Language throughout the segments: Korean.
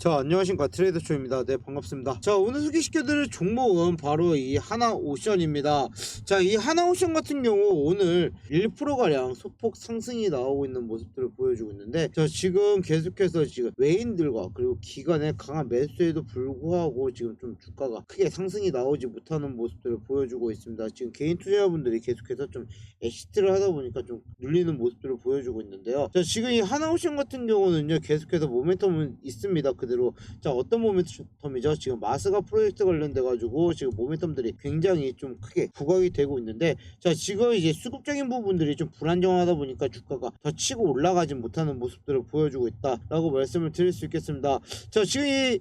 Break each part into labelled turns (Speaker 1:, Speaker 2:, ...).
Speaker 1: 자 안녕하십니까 트레이더쇼입니다. 네 반갑습니다. 자 오늘 소개시켜드릴 종목은 바로 이 하나오션입니다. 자 이 하나오션 같은 경우 오늘 1%가량 소폭 상승이 나오고 있는 모습들을 보여주고 있는데 자 지금 계속해서 지금 외인들과 그리고 기관의 강한 매수에도 불구하고 지금 좀 주가가 크게 상승이 나오지 못하는 모습들을 보여주고 있습니다. 지금 개인 투자자분들이 계속해서 좀 엑시트를 하다 보니까 좀 눌리는 모습들을 보여주고 있는데요. 자 지금 이 하나오션 같은 경우는요 계속해서 모멘텀은 있습니다. 그 대로. 자 어떤 모멘텀이죠? 지금 마스가 프로젝트 관련돼 가지고 지금 모멘텀들이 굉장히 좀 크게 부각이 되고 있는데 자 지금 이제 수급적인 부분들이 좀 불안정하다 보니까 주가가 더 치고 올라가지 못하는 모습들을 보여주고 있다라고 말씀을 드릴 수 있겠습니다. 자 지금 이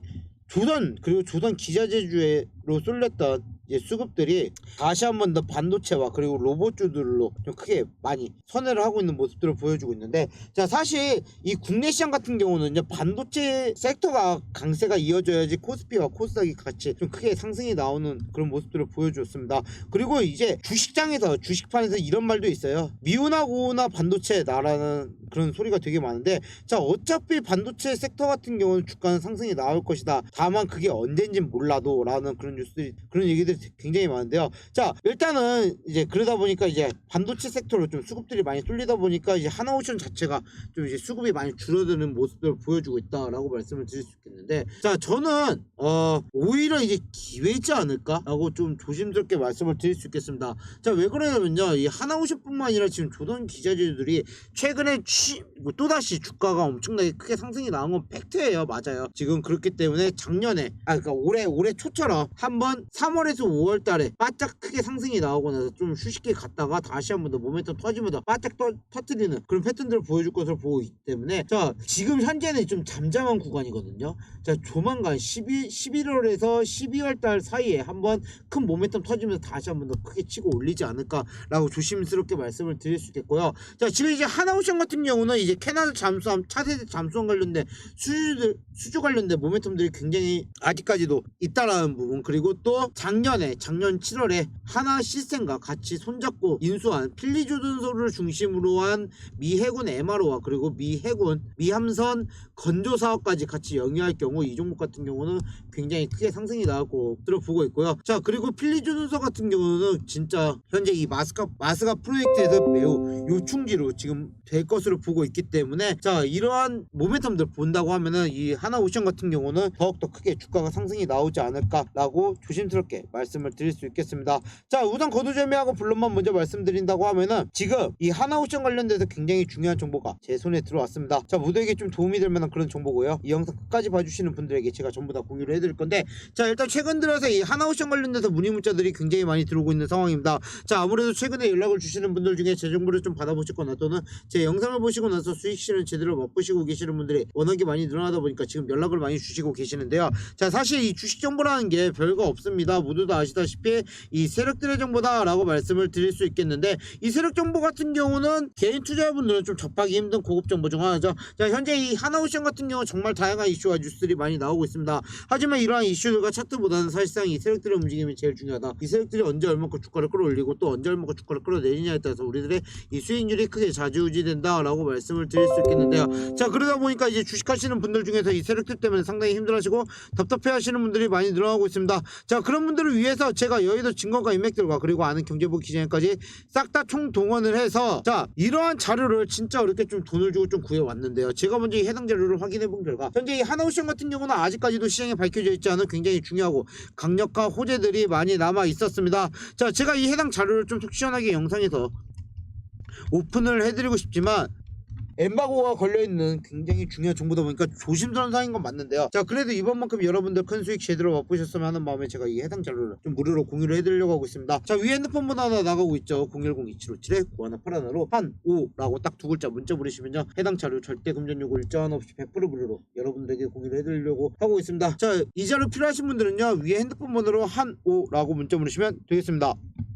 Speaker 1: 조선 그리고 조선 기자재주로 쏠렸던 이제 수급들이 다시 한 번 더 반도체와 그리고 로봇주들로 좀 크게 많이 선회를 하고 있는 모습들을 보여주고 있는데 자 사실 이 국내 시장 같은 경우는요 반도체 섹터가 강세가 이어져야지 코스피와 코스닥이 같이 좀 크게 상승이 나오는 그런 모습들을 보여줬습니다. 그리고 이제 주식장에서 주식판에서 이런 말도 있어요. 미우나 고우나 반도체 나라는 그런 소리가 되게 많은데 자 어차피 반도체 섹터 같은 경우는 주가는 상승이 나올 것이다. 다만 그게 언젠진 몰라도 라는 그런 뉴스들이 그런 얘기들이 굉장히 많은데요. 자 일단은 이제 그러다 보니까 이제 반도체 섹터로 좀 수급들이 많이 쏠리다 보니까 이제 하나오션 자체가 좀 이제 수급이 많이 줄어드는 모습들을 보여주고 있다라고 말씀을 드릴 수 있겠는데 자 저는 어 오히려 이제 기회지 않을까라고 좀 조심스럽게 말씀을 드릴 수 있겠습니다. 자 왜 그러냐면요. 이 하나오션뿐만 아니라 지금 조던 기자들이 최근에 취, she 뭐 또다시 주가가 엄청나게 크게 상승이 나온 건 팩트예요. 맞아요. 지금 그렇기 때문에 작년에 아 그러니까 올해 올해 초처럼 한번 3월에서 5월 달에 바짝 크게 상승이 나오고 나서 좀 휴식기 갔다가 다시 한번 더 모멘텀 터지면서 바짝 떠, 터트리는 그런 패턴들을 보여줄 것으로 보고 있기 때문에 자 지금 현재는 좀 잠잠한 구간이거든요. 자 조만간 12, 11월에서 12월 달 사이에 한번 큰 모멘텀 터지면서 다시 한번 더 크게 치고 올리지 않을까라고 조심스럽게 말씀을 드릴 수 있겠고요. 자 지금 이제 하나오션 같은 경우는 이제 캐나다 잠수함 차세대 잠수함 관련된 수주들 수주 관련된 모멘텀들이 굉장히 아직까지도 있다라는 부분 그리고 또 작년에 작년 7월에 하나 시스템과 같이 손잡고 인수한 필리조준소를 중심으로 한 미 해군 MRO와 그리고 미 해군 미함선 건조 사업까지 같이 영위할 경우 이 종목 같은 경우는 굉장히 크게 상승이 나올 것으로 보고 있고요. 자 그리고 필리조준소 같은 경우는 진짜 현재 이 마스카 마스가 프로젝트에서 매우 요충지로 지금 될 것으로 보고 있기 때문에 자 이러한 모멘텀들 본다고 하면은 이 하나오션 같은 경우는 더욱더 크게 주가가 상승이 나오지 않을까라고 조심스럽게 말씀을 드릴 수 있겠습니다. 자 우선 거두절미하고 블록만 먼저 말씀드린다고 하면은 지금 이 하나오션 관련돼서 굉장히 중요한 정보가 제 손에 들어왔습니다. 자 모두에게 좀 도움이 될 만한 그런 정보고요. 이 영상 끝까지 봐주시는 분들에게 제가 전부 다 공유를 해드릴 건데 자 일단 최근 들어서 이 하나오션 관련돼서 문의 문자들이 굉장히 많이 들어오고 있는 상황입니다. 자 아무래도 최근에 연락을 주시는 분들 중에 제 정보를 좀 받아보셨거나 또는 제 영상을 보시고 나서 수익 실현 제대로 맛보시고 계시는 분들이 워낙에 많이 늘어나다 보니까 지금 연락을 많이 주시고 계시는데요. 자 사실 이 주식 정보라는 게 별거 없습니다. 모두 다 아시다시피 이 세력들의 정보다라고 말씀을 드릴 수 있겠는데 이 세력 정보 같은 경우는 개인 투자자분들은 좀 접하기 힘든 고급 정보 중 하나죠. 자 현재 이 하나오션 같은 경우 정말 다양한 이슈와 뉴스들이 많이 나오고 있습니다. 하지만 이러한 이슈들과 차트보다는 사실상 이 세력들의 움직임이 제일 중요하다. 이 세력들이 언제 얼마큼 주가를 끌어올리고 또 언제 얼마큼 주가를 끌어내리냐에 따라서 우리들의 이 수익률이 크게 좌지우지된다라고 말씀을 드릴 수 있겠는데요. 자 그러다 보니까 이제 주식하시는 분들 중에서 이 세력들 때문에 상당히 힘들어하시고 답답해하시는 분들이 많이 늘어나고 있습니다. 자 그런 분들을 위해서 제가 여의도 증거가 인맥들과 그리고 아는 경제부 기자님까지 싹 다 총 동원을 해서 자 이러한 자료를 진짜 어렵게 좀 돈을 주고 좀 구해 왔는데요. 제가 먼저 이 해당 자료를 확인해 본 결과 현재 이 하나오션 같은 경우는 아직까지도 시장에 밝혀져 있지 않은 굉장히 중요하고 강력한 호재들이 많이 남아 있었습니다. 자 제가 이 해당 자료를 좀 속 시원하게 영상에서 오픈을 해드리고 싶지만 엠바고가 걸려있는 굉장히 중요한 정보다 보니까 조심스러운 상인 건 맞는데요. 자, 그래도 이번만큼 여러분들 큰 수익 제대로 맛보셨으면 하는 마음에 제가 이 해당 자료를 좀 무료로 공유를 해드리려고 하고 있습니다. 자, 위에 핸드폰 번호 하나 나가고 있죠. 010-2757-9181로 한 5라고 딱 두 글자 문자 보내시면요. 해당 자료 절대 금전 요구 일정 없이 100% 무료로 여러분들에게 공유를 해드리려고 하고 있습니다. 자, 이 자료 필요하신 분들은요. 위에 핸드폰 번호로 한 5라고 문자 보내시면 되겠습니다.